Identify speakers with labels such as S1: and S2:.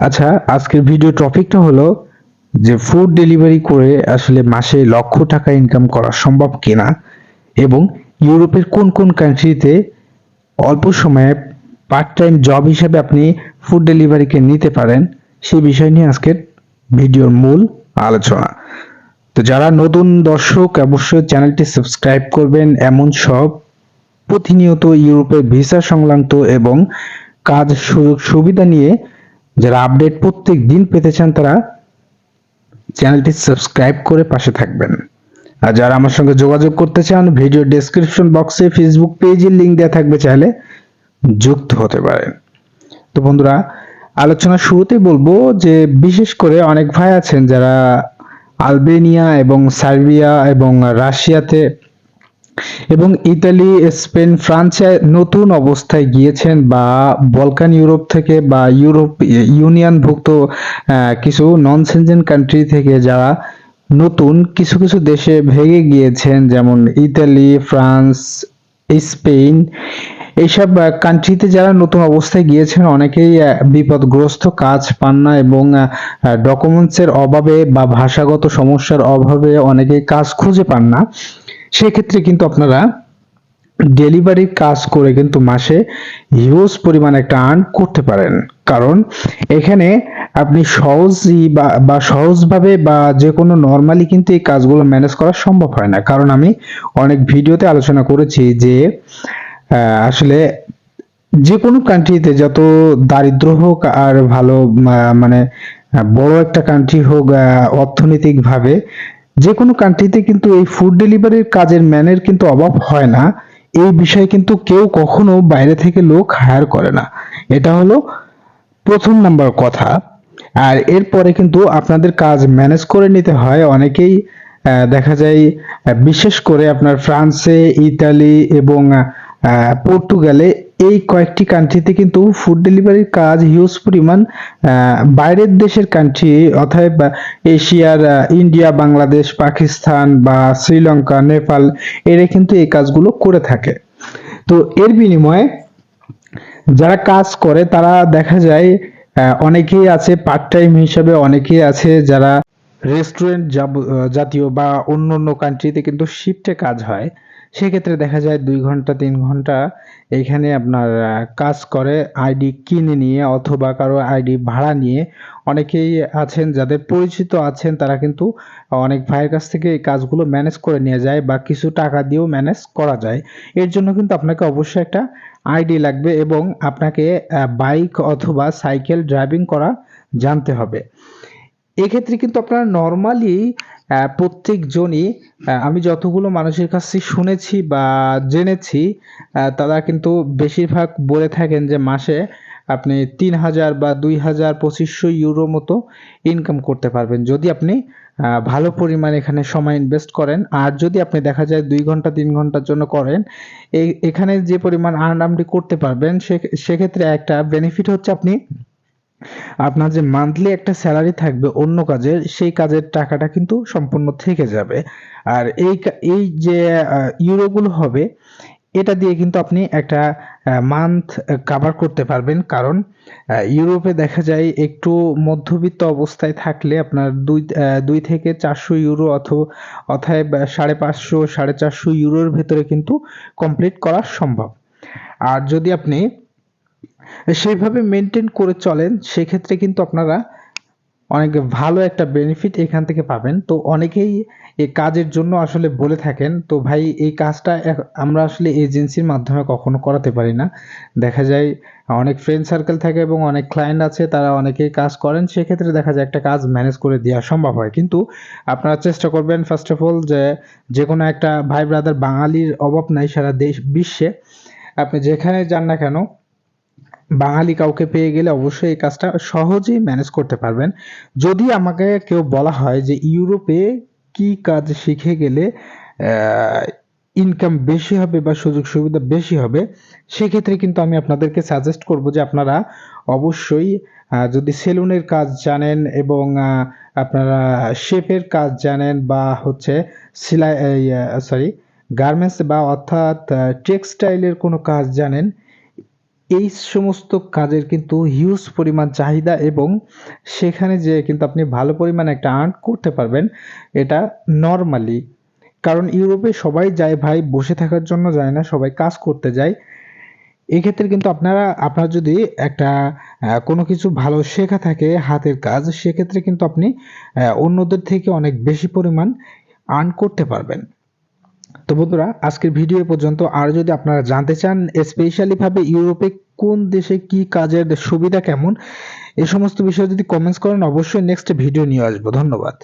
S1: আচ্ছা আজকের ভিডিও টপিকটা হলো যে ফুড ডেলিভারি করে আসলে মাসে লক্ষ টাকা ইনকাম করা সম্ভব কিনা এবং ইউরোপের কোন কোন কান্ট্রিতে অল্প সময়ে পার্ট টাইম জব হিসেবে আপনি ফুড ডেলিভারিকে নিতে পারেন সেই বিষয় নিয়ে আজকের ভিডিওর মূল আলোচনা। তো যারা নতুন দর্শক, অবশ্যই চ্যানেলটি সাবস্ক্রাইব করবেন। এমন সব প্রতিনিয়ত ইউরোপের ভিসা সংক্রান্ত এবং কাজ সুযোগ সুবিধা নিয়ে যারা আপডেট প্রত্যেক দিন পেতে চান তারা চ্যানেলটি সাবস্ক্রাইব করে পাশে থাকবেন। আর যারা আমার সঙ্গে যোগাযোগ করতে চান, ভিডিও ডেসক্রিপশন বক্সে ফেসবুক পেজের লিংক দেওয়া থাকবে চাইলে যুক্ত হতে পারেন। তো বন্ধুরা আলোচনা শুরুতে বলব যে বিশেষ করে অনেক ভাই আছেন যারা আলবেনিয়া এবং সার্বিয়া এবং রাশিয়াতে এবং ইতালি, স্পেন, ফ্রান্সে নতুন অবস্থায় গিয়েছেন বা বলকান ইউরোপ থেকে বা ইউরোপ ইউনিয়নভুক্ত কিছু নন সেনজেন কান্ট্রি থেকে যারা নতুন কিছু কিছু দেশে ভেগে গিয়েছেন, যেমন ইতালি, ফ্রান্স, স্পেন, এইসব কান্ট্রিতে যারা নতুন অবস্থায় গিয়েছেন, অনেকেই বিপদগ্রস্ত কাজ পান না এবং ডকুমেন্টসের অভাবে বা ভাষাগত সমস্যার অভাবে অনেকেই কাজ খুঁজে পান না। সেক্ষেত্রে কিন্তু আপনারা ডেলিভারির কাজ করে কিন্তু মাসে হিউজ পরিমাণ একটা আর্ন করতে পারেন। কারণ এখানে আপনি সহজই বা সহজভাবে বা যে কোনো নর্মালি কিন্তু এই কাজগুলো ম্যানেজ করা সম্ভব হয় না। কারণ আমি অনেক ভিডিওতে আলোচনা করেছি যে আসলে যে কোনো কান্ট্রিতে যত দারিদ্র হোক আর ভালো মানে বড় একটা কান্ট্রি হোক অর্থনৈতিকভাবে যে কোনো কান্ট্রিতে কিন্তু এই ফুড ডেলিভারির কাজের ম্যানের কিন্তু অভাব হয় না। এই বিষয়ে কিন্তু কেউ কখনো বাইরে থেকে লোক হায়ার করে না। এটা হলো প্রথম নাম্বার কথা। আর এরপরে কিন্তু আপনাদের কাজ ম্যানেজ করে নিতে হয়। অনেকেই দেখা যায় বিশেষ করে আপনার ফ্রান্সে ইতালি এবং পর্তুগালে এই কয়েকটি কান্ট্রিতে কিন্তু ফুড ডেলিভারির কাজ হিউজ পরিমাণ বাইরের দেশের কান্ট্রি অর্থাৎ এশিয়ার ইন্ডিয়া বাংলাদেশ, পাকিস্তান বা শ্রীলঙ্কা, নেপাল, এরা কিন্তু এই কাজগুলো করে থাকে। তো এর বিনিময়ে যারা কাজ করে, তারা দেখা যায় অনেকেই আছে পার্ট টাইম হিসাবে, অনেকেই আছে যারা রেস্টুরেন্ট জাতীয় বা অন্য অন্য কান্ট্রিতে কিন্তু শিফটে কাজ হয়। সেক্ষেত্রে দেখা যায় দুই ঘণ্টা, তিন ঘণ্টা এখানে আপনার কাজ করে আইডি কিনে নিয়ে অথবা কারও আইডি ভাড়া নিয়ে অনেকেই আছেন, যাদের পরিচিত আছেন, তারা কিন্তু অনেক ভাইয়ের কাছ থেকে এই কাজগুলো ম্যানেজ করে নিয়ে যায় বা কিছু টাকা দিয়েও ম্যানেজ করা যায়। এর জন্য কিন্তু আপনাকে অবশ্যই একটা আইডি লাগবে এবং আপনাকে বাইক অথবা সাইকেল ড্রাইভিং করা জানতে হবে। এক্ষেত্রে কিন্তু আপনারা নর্মালি প্রত্যেকজনই আমি যতগুলো মানুষের কাছে শুনেছি বা জেনেছি তারা কিন্তু বেশিরভাগ বলে থাকেন যে মাসে আপনি তিন হাজার বা দুই হাজার পঁচিশশো ইউরো মতো ইনকাম করতে পারবেন। যদি আপনি ভালো পরিমাণ এখানে সময় ইনভেস্ট করেন, আর যদি আপনি দেখা যায় দুই ঘণ্টা, তিন ঘণ্টার জন্য করেন এখানে যে পরিমাণ আর্ন আপনি করতে পারবেন, সে- সেক্ষেত্রে একটা বেনিফিট হচ্ছে আপনি আপনার যে মান্থলি একটা স্যালারি থাকবে অন্য কাজের, সেই কাজের টাকাটা কিন্তু সম্পূর্ণ থেকে যাবে। আর এই এই যে ইউরোগুলো হবে, এটা দিয়ে কিন্তু আপনি একটা মান্থ কভার করতে পারবেন। কারণ ইউরোপে দেখা যায় একটু মধ্যবিত্ত অবস্থায় থাকলে আপনার দুই দুই থেকে চারশো ইউরো অথবা অথায় সাড়ে পাঁচশো, সাড়ে চারশো ইউরোর ভেতরে কিন্তু কমপ্লিট করা সম্ভব। আর যদি আপনি সেইভাবে মেনটেন করে চলেন, সেক্ষেত্রে কিন্তু আপনারা অনেক ভালো একটা বেনিফিট এখান থেকে পাবেন। তো অনেকেই এই কাজের জন্য আসলে বলে থাকেন, তো ভাই, এই কাজটা আমরা আসলে এজেন্সির মাধ্যমে কখনো করাতে পারি না। দেখা যায় অনেক ফ্রেন্ড সার্কেল থাকে এবং অনেক ক্লায়েন্ট আছে, তারা অনেকেই কাজ করেন, সেক্ষেত্রে দেখা যায় একটা কাজ ম্যানেজ করে দেওয়া সম্ভব হয়। কিন্তু আপনারা চেষ্টা করবেন ফার্স্ট অফ অল যে যে কোনো একটা ভাই ব্রাদার বাঙালির অভাব নাই সারা দেশ, বিশ্বে। আপনি যেখানে যান না কেন বাঙালি কাউকে পেয়ে গেলে অবশ্যই এই কাজটা সহজেই ম্যানেজ করতে পারবেন। যদি আমাকে কেউ বলা হয় যে ইউরোপে কি কাজ শিখে গেলে ইনকাম বেশি হবে বা সুযোগ সুবিধা বেশি হবে, সেক্ষেত্রে কিন্তু আমি আপনাদেরকে সাজেস্ট করব যে আপনারা অবশ্যই যদি সেলুনের কাজ জানেন এবং আপনারা শেপের কাজ জানেন বা হচ্ছে সেলাই সরি গার্মেন্টস বা অর্থাৎ টেক্সটাইলের কোনো কাজ জানেন এই সমস্ত কাজের কিন্তু হিউজ পরিমাণ চাহিদা এবং সেখানে যে কিন্তু আপনি ভালো পরিমাণে একটা আর্ন করতে পারবেন, এটা নর্মালি কারণ ইউরোপে সবাই যায় ভাই, বসে থাকার জন্য যায় না, সবাই কাজ করতে যায়। এক্ষেত্রে কিন্তু আপনারা, আপনার যদি একটা কোনো কিছু ভালো শেখা থাকে হাতের কাজ, সেক্ষেত্রে কিন্তু আপনি অন্যদের থেকে অনেক বেশি পরিমাণ আর্ন করতে পারবেন। তো বন্ধুরা, আজকের ভিডিও পর্যন্ত। আর যদি আপনারা জানতে চান স্পেশালি ভাবে ইউরোপে কোন দেশে কি কাজের সুবিধা কেমন, এ সমস্ত বিষয়ে যদি কমেন্টস করেন, অবশ্যই নেক্সট ভিডিও নিয়ে আসব। ধন্যবাদ।